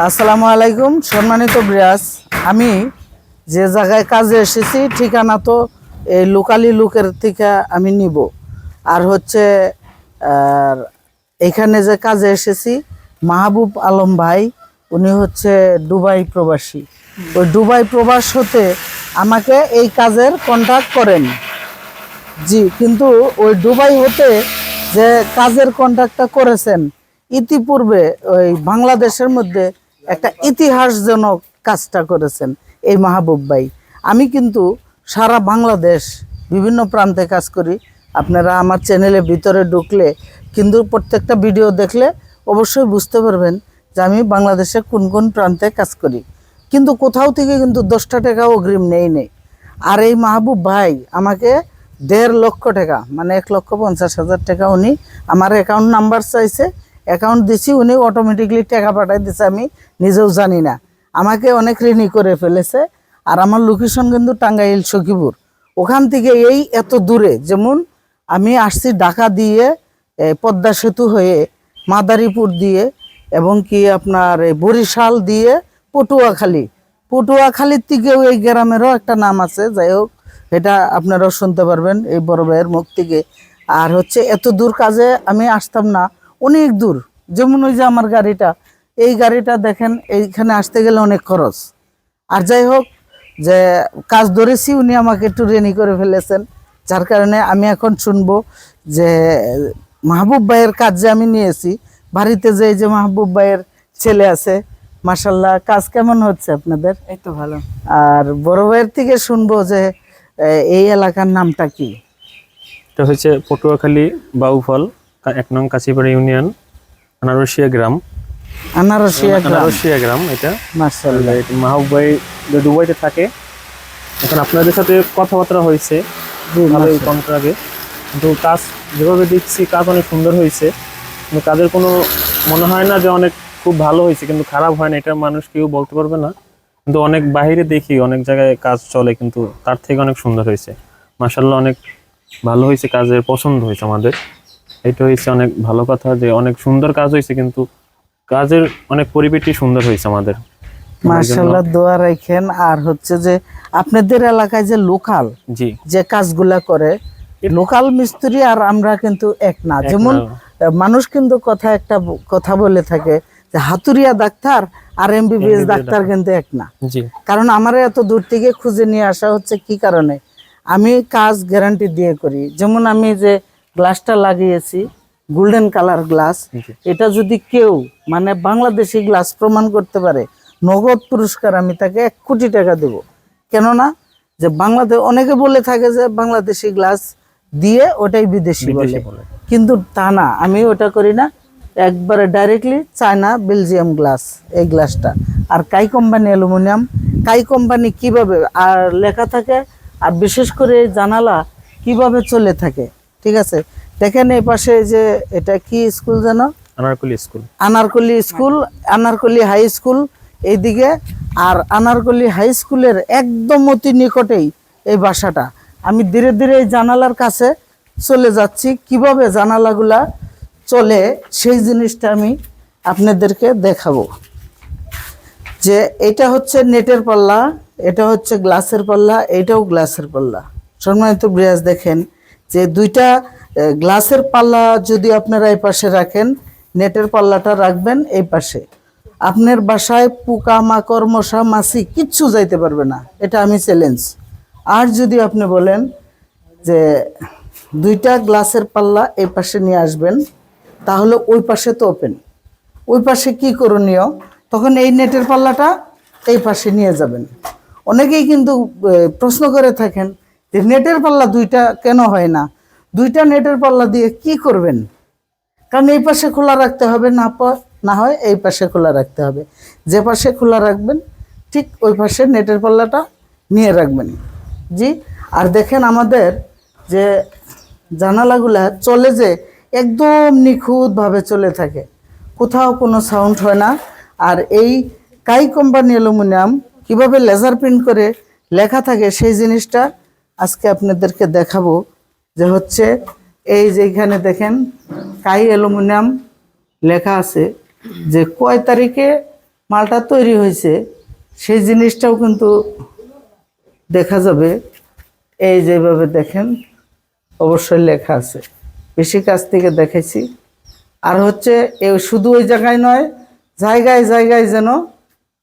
আসসালামু আলাইকুম, সম্মানিত ব্রিয়াস আমি যে জায়গায় কাজে এসেছি, ঠিকানা তো এই লোকালি লোকের থেকে আমি নিব। আর হচ্ছে এখানে যে কাজে এসেছি, মাহবুব আলম ভাই, উনি হচ্ছে দুবাই প্রবাসী। ওই দুবাই প্রবাস হতে আমাকে এই কাজের কন্ট্যাক্ট করেন। জি, কিন্তু ওই দুবাই হতে যে কাজের কন্ট্রাক্টটা করেছেন, ইতিপূর্বে ওই বাংলাদেশের মধ্যে একটা ইতিহাসজনক কাজটা করেছেন এই মাহবুব ভাই। আমি কিন্তু সারা বাংলাদেশ, বিভিন্ন প্রান্তে কাজ করি। আপনারা আমার চ্যানেলে ভিতরে ঢুকলে, কিন্তু প্রত্যেকটা ভিডিও দেখলে অবশ্যই বুঝতে পারবেন যে আমি বাংলাদেশে কোন কোন প্রান্তে কাজ করি। কিন্তু কোথাও থেকে কিন্তু দশটা টাকা অগ্রিম নেই নেই। আর এই মাহবুব ভাই আমাকে দেড় লক্ষ টাকা মানে এক লক্ষ পঞ্চাশ হাজার টাকা উনি আমার অ্যাকাউন্ট নাম্বার চাইছে। অ্যাকাউন্ট দিছি, উনি অটোমেটিকলি টাকা পাঠাই দিছে, আমি নিজেও জানি না। আমাকে অনেক ঋণী করে ফেলেছে, আর আমার লোকেশন কিন্তু টাঙ্গাইল, সখীপুর। ওখান থেকে এই এত দূরে, যেমন আমি আসছি ঢাকা দিয়ে পদ্মা সেতু হয়ে, মাদারীপুর দিয়ে, এবং কি আপনার বরিশাল দিয়ে, পটুয়াখালী। পটুয়াখালীর থেকেও এই গ্রামেরও একটা নাম আছে, যাই হোক, এটা আপনারাও শুনতে পারবেন, এই বড় ভাইয়ের মুখ থেকে। আর হচ্ছে, এত দূর কাজে আমি আসতাম না অনেক দূর। যেমন ওই যে আমার গাড়িটা এই গাড়িটা দেখেন এইখানে আসতে গেলে অনেক খরচ। আর যাই হোক যে কাজ ধরেছি উনি আমাকে একটু রেনি করে ফেলেছেন। যার কারণে আমি এখন শুনব যে মাহবুব ভাইয়ের কাজ যে আমি নিয়েছি বাড়িতে যে এই যে মাহবুব ভাইয়ের ছেলে আছে মাসাল্লাহ কাজ কেমন হচ্ছে আপনাদের? এই তো ভালো। আর বড় ভাইয়ের থেকে শুনব যে এই এলাকার নামটা কি? এটা হচ্ছে পটুয়াখালী বাউফল। এক নং কাছিপাড়া ইউনিয়ন আনারসিয়া গ্রাম। আনারসিয়া আনারসিয়া গ্রাম এটা। মাহবুব ভাই দুবাইতে থাকে এখন আপনাদের সাথে কথাবার্তা হয়েছে ভালোই কন্ট্রাক্টে কিন্তু কাজ যেভাবে দেখছি কাজ অনেক সুন্দর হয়েছে। কিন্তু কাজের কোনো মনে হয় না যে অনেক খুব ভালো হয়েছে কিন্তু খারাপ হয় না এটা মানুষ কেউ বলতে পারবে না। কিন্তু অনেক বাইরে দেখি অনেক জায়গায় কাজ চলে কিন্তু তার থেকে অনেক সুন্দর হয়েছে। মাসাল্লাহ অনেক ভালো হয়েছে কাজের পছন্দ হয়েছে আমাদের। এটা হয়েছে অনেক ভালো কথা যে অনেক সুন্দর কাজ হয়েছে কিন্তু কাজের অনেক পরিবেশটি সুন্দর হয়েছে আমাদের। মার্শাল্লাহ দোয়া রাখেন আর হচ্ছে যে আপনাদের এলাকায় যে লোকাল জি। যে কাজগুলা করে লোকাল মিস্ত্রি আর আমরা কিন্তু এক না। যেমন মানুষ কিন্তু কথা একটা কথা বলে থাকে যে হাতুরিয়া ডাক্তার আর এমবিবিএস ডাক্তার কিন্তু এক না। জি। কারণ আমার এত দূর থেকে খুঁজে নিয়ে আসা হচ্ছে কি কারণে? আমি কাজ গ্যারান্টি দিয়ে করি। যেমন আমি যে গ্লাসটা লাগিয়েছি গোল্ডেন কালার গ্লাস এটা যদি কেউ মানে বাংলাদেশি গ্লাস প্রমাণ করতে পারে নগদ পুরস্কার আমি তাকে এক কোটি টাকা দেব। কেননা যে বাংলাদেশ অনেকে বলে থাকে যে বাংলাদেশি গ্লাস দিয়ে ওটাই বিদেশি বলে। কিন্তু তা না আমি ওটা করি না। একবারে ডাইরেক্টলি চায়না বেলজিয়াম গ্লাস এই গ্লাসটা আর কাই কোম্পানি অ্যালুমিনিয়াম কাই কোম্পানি কীভাবে আর লেখা থাকে আর বিশেষ করে জানালা কীভাবে চলে থাকে ঠিক আছে? দেখেন এই পাশে যে এটা কি স্কুল জানো Anarkali school. Anarkali school Anarkali high school এইদিকে। আর আনারকলি হাই স্কুলের একদম অতি নিকটেই এই বাসাটা। আমি ধীরে ধীরে এই জানালার কাছে চলে যাচ্ছি। কীভাবে জানালাগুলা চলে সেই জিনিসটা আমি আপনাদেরকে দেখাবো। যে এটা হচ্ছে নেটের পাল্লা এটা হচ্ছে গ্লাসের পাল্লা এটাও গ্লাসের পাল্লা। সম্মানিত ব্রিয়াজ দেখেন যে দুইটা গ্লাসের পাল্লা যদি আপনারা এই পাশে রাখেন, নেটের পাল্লাটা রাখবেন এই পাশে। আপনার বাসায় পোকা মাকড় মশা, মাছি কিচ্ছু যাইতে পারবে না। এটা আমি চ্যালেঞ্জ আর যদি আপনি বলেন যে দুইটা গ্লাসের পাল্লা এই পাশে নিয়ে আসবেন, তাহলে ওই পাশে তো ওপেন ওই পাশে কি করণীয়? তখন এই নেটের পাল্লাটা এই পাশে নিয়ে যাবেন। অনেকেই কিন্তু প্রশ্ন করে থাকেন নেটের পাল্লা দুইটা কেন হয় না? দুইটা নেটের পাল্লা দিয়ে কি করবেন? কারণ এই পাশে খোলা রাখতে হবে না না হয় এই পাশে খোলা রাখতে হবে। যে পাশে খোলা রাখবেন, ঠিক ওই পাশে নেটের পাল্লাটা নিয়ে রাখবেন। জি, আর দেখেন আমাদের যে জানালাগুলা চলে যে একদম নিখুঁতভাবে চলে থাকে। কোথাও কোনো সাউন্ড হয় না। আর এই কাই কোম্পানি অ্যালুমিনিয়াম কীভাবে লেজার প্রিন্ট করে লেখা থাকে সেই জিনিসটা আজকে আপনাদেরকে দেখাবো যে হচ্ছে এই যে এখানে দেখেন কাই অ্যালুমিনিয়াম লেখা আছে যে কয় তারিখে মালটা তৈরি হয়েছে, সেই জিনিসটাও কিন্তু দেখা যাবে। এই যেভাবে দেখেন, অবশ্যই লেখা আছে। বেশি কাছ থেকে দেখেছি। আর হচ্ছে এ শুধু ওই জায়গায় নয়, জায়গায় জায়গায় যেন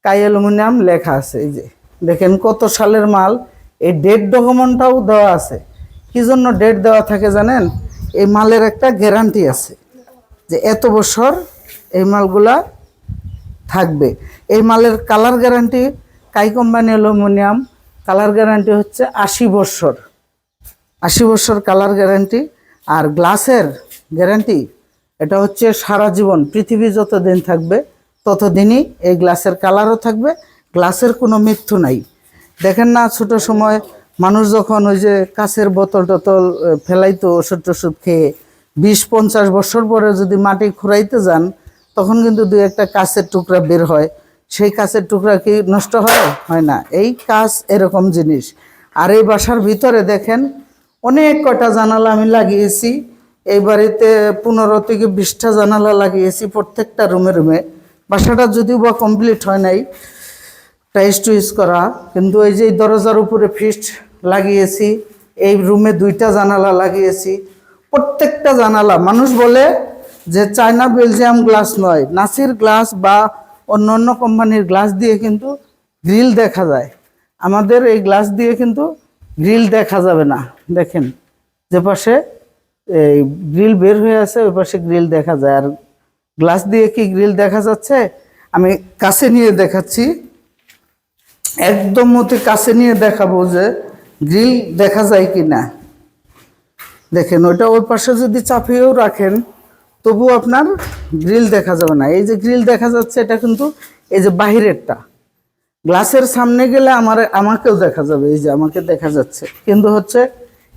কাই অ্যালুমিনিয়াম লেখা আছে। এই যে দেখেন কত সালের মাল এই ডেট ডকুমেন্টটাও দেওয়া আছে। কি জন্য ডেট দেওয়া থাকে জানেন? এই মালের একটা গ্যারান্টি আছে যে এত বছর এই মালগুলা থাকবে। এই মালের colour guarantee Kai company aluminium? Colour guarantee হচ্ছে আশি বছর। আশি বছর কালার গ্যারান্টি আর গ্লাসের গ্যারান্টি এটা হচ্ছে সারা জীবন, পৃথিবী যতদিন থাকবে ততদিনই এই গ্লাসের কালারও থাকবে, গ্লাসের কোনো মৃত্যু নাই। দেখেন না, ছোট সময় মানুষ যখন ওই যে কাছের বোতল টোতল ফেলাইতো ওষুধ টষুধ খেয়ে, বিশ পঞ্চাশ বছর পরে যদি মাটি খুঁড়াইতে যান, তখন কিন্তু দুই একটা কাছের টুকরা বের হয়। সেই কাছের টুকরা কি নষ্ট হয়? হয় না। এই কাজ এরকম জিনিস। আর এই বাসার ভিতরে দেখেন, অনেক কটা জানালা আমি লাগিয়েছি। এই বাড়িতে পনেরো থেকে বিশটা জানালা লাগিয়েছি প্রত্যেকটা রুমে রুমে। বাসাটা যদিও বা কমপ্লিট হয় নাই টাইস টুইস করা। কিন্তু এই যে দরজার উপরে ফিস্ট লাগিয়েছি, এই রুমে দুইটা জানালা লাগিয়েছি। প্রত্যেকটা জানালা, মানুষ বলে যে চায়না বেলজিয়াম গ্লাস নয় নাসির গ্লাস বা অন্য অন্য কোম্পানির গ্লাস দিয়ে কিন্তু গ্রিল দেখা যায়। আমাদের এই গ্লাস দিয়ে কিন্তু গ্রিল দেখা যাবে না, দেখেন। যে পাশে এই গ্রিল বের হয়ে আছে, ওই পাশে গ্রিল দেখা যায়। আর গ্লাস দিয়ে কি গ্রিল দেখা যাচ্ছে? আমি কাছে নিয়ে দেখাচ্ছি। একদম মতে কাছে নিয়ে দেখাবো যে গ্রিল দেখা যায় কি না দেখেন, ওইটা ওর পাশে যদি চাপিয়েও রাখেন, তবু আপনার গ্রিল দেখা যাবে না। এই যে গ্রিল দেখা যাচ্ছে, এটা কিন্তু এই যে বাহিরেরটা। গ্লাসের সামনে গেলে আমার, আমাকেও দেখা যাবে, এই যে আমাকে দেখা যাচ্ছে। কিন্তু হচ্ছে,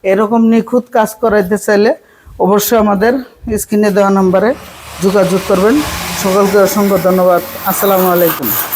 এরকম নিখুঁত কাজ করাইতে চাইলে অবশ্যই আমাদের স্ক্রিনে দেওয়া নম্বরে যোগাযোগ করবেন। সকলকে অসংখ্য ধন্যবাদ। আসসালামু আলাইকুম।